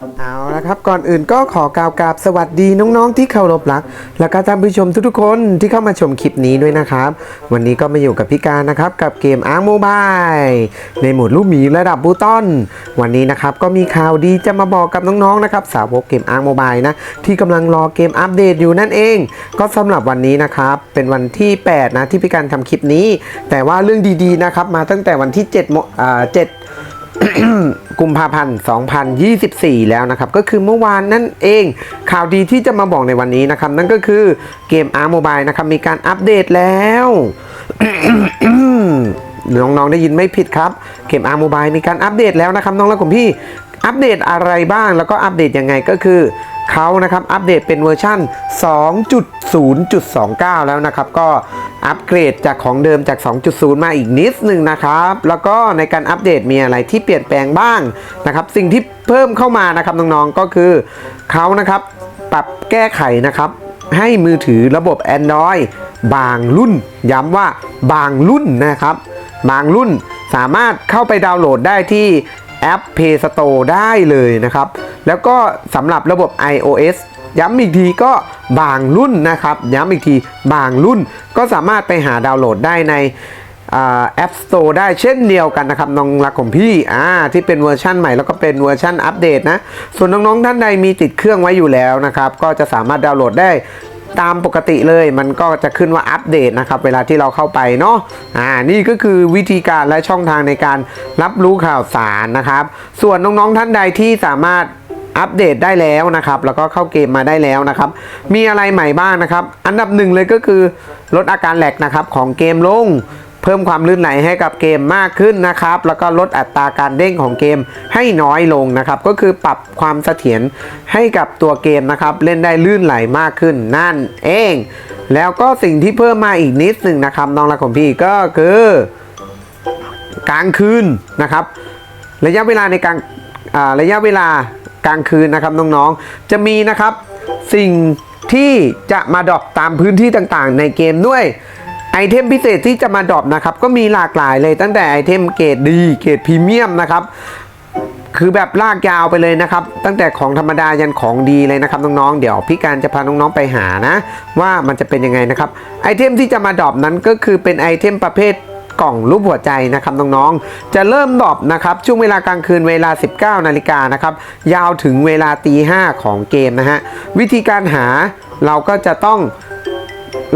เอาละครับก่อนอื่นก็ขอกล่าวกราบสวัสดีน้องๆที่เคารพรัก แล้วก็ท่านผู้ชมทุกๆคนที่เข้ามาชมคลิปนี้ด้วยนะครับ วันนี้ก็มาอยู่กับพี่การนะครับกับเกมอาร์โมบายในหมวดลูกหมีระดับบูตอน วันนี้นะครับก็มีข่าวดีจะมาบอกกับน้องๆนะครับสาวกเกมอาร์โมบายนะที่กำลังรอเกมอัปเดตอยู่นั่นเอง ก็สำหรับวันนี้นะครับเป็นวันที่8นะที่พี่การทำคลิปนี้ แต่ว่าเรื่องดีๆนะครับมาตั้งแต่วันที่7โมอ่า7 กุมภาพันธ์ 2024 แล้วนะครับ ก็คือเมื่อวานนั่นเองข่าวดีที่จะมาบอกในวันนี้นะครับ นั่นก็คือเกม R Mobile นะครับ มีการอัปเดตแล้วน้องๆได้ยินไม่ผิดครับเกม R Mobile มีการอัปเดตแล้วนะครับ น้องและคุณพี่อัปเดตอะไรบ้างแล้วก็อัปเดตยังไงก็คือ เขานะครับอัปเดตเป็นเวอร์ชั่น 2.0.29 แล้วนะครับ ก็อัปเกรดจากของเดิมจาก 2.0 มาอีกนิดหนึ่งนะครับ แล้วก็ในการอัปเดตมีอะไรที่เปลี่ยนแปลงบ้างนะครับ สิ่งที่เพิ่มเข้ามานะครับน้องๆก็คือเขานะครับปรับแก้ไขนะครับให้มือถือระบบ Android บางรุ่น ย้ำว่าบางรุ่นนะครับ บางรุ่นสามารถเข้าไปดาวน์โหลดได้ที่แอป Play Store ได้เลยนะครับ แล้วก็สำหรับระบบ iOS ย้ำอีกทีก็บางรุ่นนะครับ ย้ำอีกทีบางรุ่นก็สามารถไปหาดาวน์โหลดได้ในแอป Store ได้เช่นเดียวกันนะครับน้องรักของพี่อ่าที่เป็นเวอร์ชั่นใหม่แล้วก็เป็นเวอร์ชั่นอัปเดตนะ ส่วนน้องๆท่านใดมีติดเครื่องไว้อยู่แล้วนะครับ ก็จะสามารถดาวน์โหลดได้ตามปกติเลยมันก็จะขึ้นว่าอัปเดตนะครับ เวลาที่เราเข้าไปเนาะอ่านี่ก็คือวิธีการและช่องทางในการรับรู้ข่าวสารนะครับ ส่วนน้องๆท่านใดที่สามารถ อัปเดตได้แล้วนะครับ แล้วก็เข้าเกมมาได้แล้วนะครับ มีอะไรใหม่บ้างนะครับ อันดับหนึ่งเลยก็คือลดอาการแหลกนะครับของเกมลง เพิ่มความลื่นไหลให้กับเกมมากขึ้นนะครับ แล้วก็ลดอัตราการเด้งของเกมให้น้อยลงนะครับ ก็คือปรับความเสถียรให้กับตัวเกมนะครับ เล่นได้ลื่นไหลมากขึ้นนั่นเอง แล้วก็สิ่งที่เพิ่มมาอีกนิดหนึ่งนะครับน้องรักของพี่ก็คือกลางคืนนะครับ ระยะเวลาในการระยะเวลา กลางคืนนะครับน้องๆ จะมีนะครับสิ่งที่จะมาดรอปตามพื้นที่ต่างๆ ในเกมด้วยไอเทมพิเศษที่จะมาดรอปนะครับก็มีหลากหลายเลยตั้งแต่ไอเทมเกรดดีเกรดพรีเมียมนะครับคือแบบลากยาวไปเลยนะครับ ตั้งแต่ของธรรมดายันของดีเลยนะครับน้องๆเดี๋ยวพี่การจะพาน้องๆไปหานะ ว่ามันจะเป็นยังไงนะครับไอเทมที่จะมาดรอปนั้นก็คือเป็นไอเทมประเภท กล่องรูปหัวใจนะครับน้องๆ จะเริ่มดรอปนะครับช่วงเวลากลางคืนเวลา 19 นาฬิกานะครับยาวถึงเวลาตีห้าของเกมนะฮะวิธีการหาเราก็จะต้อง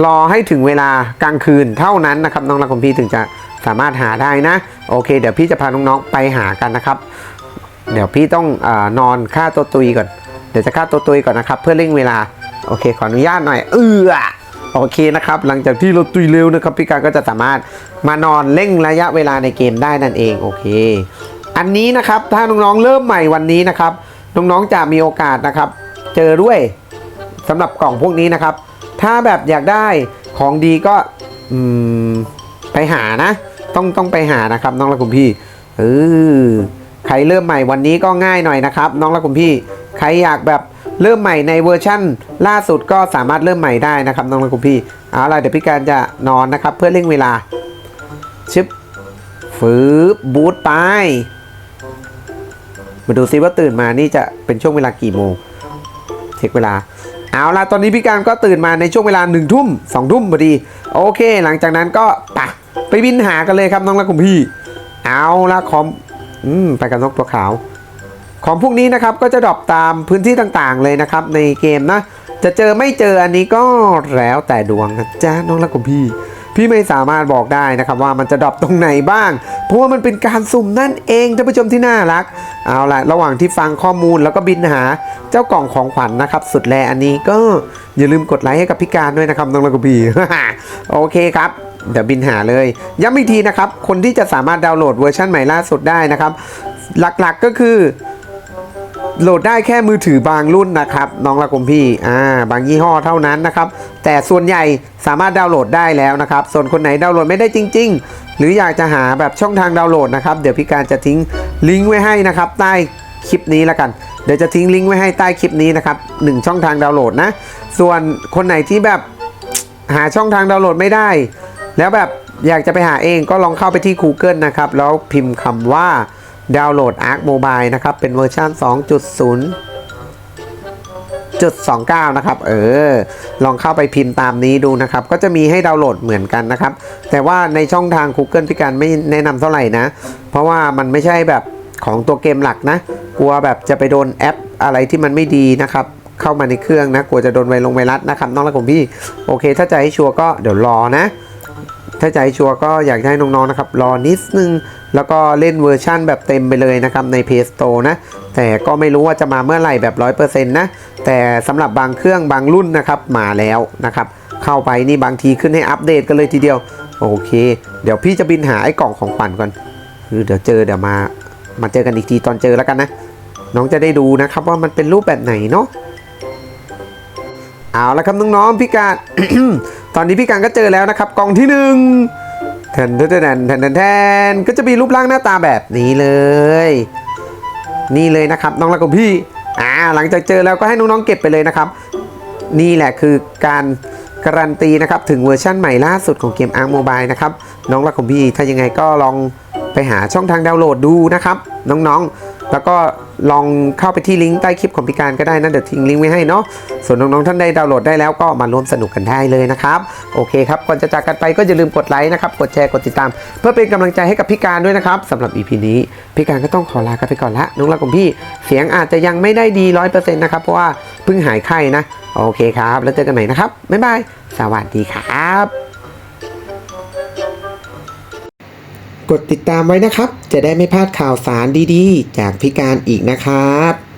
รอให้ถึงเวลากลางคืนเท่านั้นนะครับน้องรักของพี่ถึงจะสามารถหาได้นะ โอเค เดี๋ยวพี่จะพาน้องๆไปหากันนะครับ เดี๋ยวพี่ต้องอนอนฆ่าตัวตุยก่อน เดี๋ยวจะฆ่าตัวตุยก่อนนะครับ เพื่อเร่งเวลา โอเค ขออนุญาตหน่อย เออ โอเคนะครับ หลังจากที่เราตุยเร็วนะครับพี่การก็จะสามารถมานอนเร่งระยะเวลาในเกมได้นั่นเองโอเค อันนี้นะครับถ้าน้องๆเริ่มใหม่วันนี้นะครับน้องๆจะมีโอกาสนะครับ เจอด้วยสำหรับกล่องพวกนี้นะครับ ถ้าแบบอยากได้ของดีก็ไปหานะ ต้องต้องไปหานะครับ น้องและคุณพี่เออใครเริ่มใหม่วันนี้ก็ง่ายหน่อยนะครับ น้องและคุณพี่ ใครอยากแบบ เริ่มใหม่ในเวอร์ชั่น ล่าสุดก็สามารถเริ่มใหม่ได้นะครับน้องและคุณพี่เอาล่ะเดี๋ยวพี่การจะนอนนะครับ เพื่อเร่งเวลาชึบฟืบบูทไปมาดูซิว่าตื่นมานี่จะเป็นช่วงเวลากี่โมงเช็คเวลาเอาล่ะตอนนี้พี่การก็ตื่นมาในช่วงเวลาหนึ่งทุ่มสองทุ่มพอดี โอเค หลังจากนั้นก็ปะไปบินหากันเลยครับน้องและคุณพี่ เอาละคอมอืมไปกับนกตัวขาว ของพวกนี้นะครับก็จะดรอปตามพื้นที่ต่างๆเลยนะครับในเกมนะ จะเจอไม่เจออันนี้ก็แล้วแต่ดวงนะจ๊ะน้องและคุณพี่ พี่ไม่สามารถบอกได้นะครับว่ามันจะดรอปตรงไหนบ้าง เพราะว่ามันเป็นการสุ่มนั่นเองท่านผู้ชมที่น่ารัก เอาละระหว่างที่ฟังข้อมูลแล้วก็บินหาเจ้ากล่องของขวัญนะครับ สุดแลอันนี้ก็อย่าลืมกดไลค์ให้กับพี่การด้วยนะครับน้องและคุณพี่ โอเคครับเดี๋ยวบินหาเลย ย้ำอีกทีนะครับ คนที่จะสามารถดาวน์โหลดเวอร์ชันใหม่ล่าสุดได้นะครับ หลักๆก็คือ โหลดได้แค่มือถือบางรุ่นนะครับ น้องละกมพี่อ่าบางยี่ห้อเท่านั้นนะครับ แต่ส่วนใหญ่สามารถดาวน์โหลดได้แล้วนะครับ ส่วนคนไหนดาวน์โหลดไม่ได้จริง ๆ หรืออยากจะหาแบบช่องทางดาวน์โหลดนะครับเดี๋ยวพี่การจะทิ้งลิงก์ไว้ให้นะครับ ใต้คลิปนี้แล้วกันเดี๋ยวจะทิ้งลิงก์ไว้ให้ใต้คลิปนี้นะครับหนึ่งช่องทางดาวน์โหลดนะ ส่วนคนไหนที่แบบหาช่องทางดาวน์โหลดไม่ได้ แล้วแบบอยากจะไปหาเองก็ลองเข้าไปที่ Google นะครับ แล้วพิมพ์คำว่า ดาวน์โหลด Arc Mobile นะครับ เป็นเวอร์ชัน2.0จุด29 นะครับ เออ ลองเข้าไปพิมพ์ตามนี้ดูนะครับ ก็จะมีให้ดาวน์โหลดเหมือนกันนะครับ แต่ว่าในช่องทาง Google พี่การไม่แนะนำเท่าไหร่นะ เพราะว่ามันไม่ใช่แบบของตัวเกมหลักนะ กลัวแบบจะไปโดนแอปอะไรที่มันไม่ดีนะครับเข้ามาในเครื่องนะ กลัวจะโดนไวลงไวรัสนะครับน้องรักของพี่ โอเค ถ้าจะให้ชัวร์ก็เดี๋ยวรอนะ ถ้าใจชัวร์ก็อยากให้น้องๆนะครับรอนิดนึง แล้วก็เล่นเวอร์ชั่นแบบเต็มไปเลยนะครับใน Play Store นะ แต่ก็ไม่รู้ว่าจะมาเมื่อไหร่แบบ 100%นะ แต่สำหรับบางเครื่องบางรุ่นนะครับมาแล้วนะครับ เข้าไปนี่บางทีขึ้นให้อัปเดตกันเลยทีเดียว โอเค เดี๋ยวพี่จะบินหาไอ้กล่องของปั่นก่อนคือเดี๋ยวเจอเดี๋ยวมา มาเจอกันอีกทีตอนเจอแล้วกันนะ น้องจะได้ดูนะครับว่ามันเป็นรูปแบบไหนเนาะเอาละครับน้องๆพี่การ ตอนนี้พี่การก็เจอแล้วนะครับ กล่องที่หนึ่งแทนแทนแทนแทนแทนแทนก็จะมีรูปร่างหน้าตาแบบนี้เลย นี่เลยนะครับน้องรักของพี่อ่าหลังจากเจอแล้วก็ให้น้องๆเก็บไปเลยนะครับ นี่แหละคือการการันตีนะครับถึงเวอร์ชั่นใหม่ล่าสุดของเกม Ark Mobile นะครับน้องรักของพี่ถ้ายังไงก็ลองไปหาช่องทางดาวน์โหลดดูนะครับ น้องๆ แล้วก็ลองเข้าไปที่ลิงก์ใต้คลิปของพี่การก็ได้นะเดี๋ยวทิ้งลิงก์ไว้ให้เนาะส่วนน้องๆท่านใดดาวน์โหลดได้แล้วก็มาร่วมสนุกกันได้เลยนะครับ โอเคครับ ก่อนจะจากกันไปก็อย่าลืมกดไลค์นะครับ กดแชร์ กดติดตาม เพื่อเป็นกำลังใจให้กับพี่การด้วยนะครับสำหรับ EP นี้พี่การก็ต้องขอลากันไปก่อนละน้องรักของพี่ เสียงอาจจะยังไม่ได้ดีร้อยเปอร์เซ็นต์นะครับเพราะว่าเพิ่งหายไข้นะ โอเคครับ แล้วเจอกันใหม่นะครับบ๊ายบายสวัสดีครับ กดติดตามไว้นะครับ จะได้ไม่พลาดข่าวสารดีๆ จากพิการอีกนะครับ